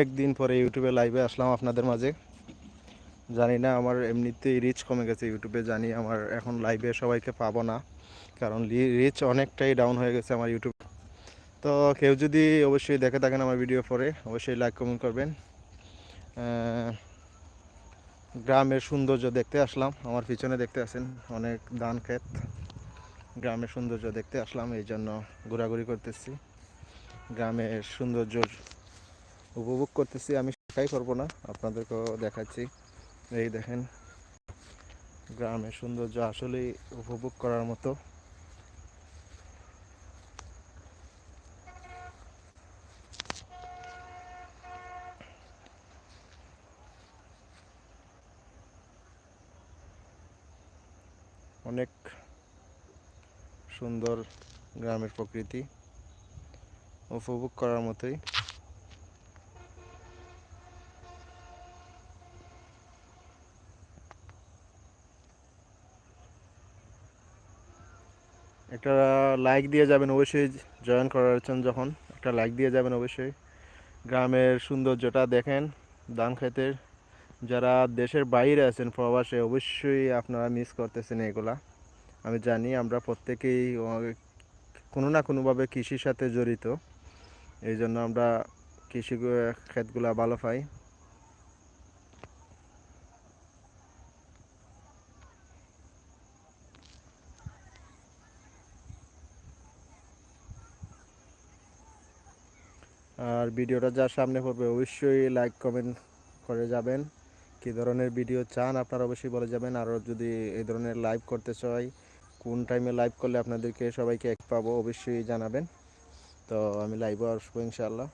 একদিন পরে ইউটিউবে লাইভে আসলাম আপনাদের মাঝে। জানি না, আমার এমনিতেই রিচ কমে গেছে ইউটিউবে, জানি আমার এখন লাইভে সবাইকে পাবো না, কারণ রিচ অনেকটাই ডাউন হয়ে গেছে আমার ইউটিউব। তো কেউ যদি অবশ্যই দেখে থাকেন আমার ভিডিও পরে, অবশ্যই লাইক কমেন্ট করবেন। গ্রামের সৌন্দর্য দেখতে আসলাম, আমার পিছনে দেখতে আছেন অনেক ধান ক্ষেত। গ্রামের সৌন্দর্য দেখতে আসলাম, এই জন্য ঘোরাঘুরি করতেছি। গ্রামের সৌন্দর্য উপভোগ করতেছি, আমি একাই করব না, আপনাদেরকেও দেখাচ্ছি। এই দেখেন, গ্রামের সৌন্দর্য আসলেই উপভোগ করার মতো। অনেক সুন্দর গ্রামের প্রকৃতি উপভোগ করার মতোই। একটা লাইক দিয়ে যাবেন অবশ্যই জয়েন করার জন্য যখন। একটা লাইক দিয়ে যাবেন অবশ্যই। গ্রামের সৌন্দর্যটা দেখেন ধান খেতের। যারা দেশের বাইরে আছেন প্রবাসে, অবশ্যই আপনারা মিস করতেছেন এগুলা। আমি জানি আমরা প্রত্যেকেই কোনো না কোনোভাবে কৃষির সাথে জড়িত। এই জন্য আমরা কৃষি ক্ষেতগুলা ভালো পাই। আর ভিডিওটা যার সামনে পড়বে, অবশ্যই লাইক কমেন্ট করে যাবেন। কি ধরনের ভিডিও চান আপনারা অবশ্যই বলে যাবেন। আরও যদি এই ধরনের লাইভ করতে চাই, কোন টাইমে লাইভ করলে আপনাদেরকে সবাইকে এক পাবো, অবশ্যই জানাবেন। তো আমি লাইভে আসব ইনশাআল্লাহ।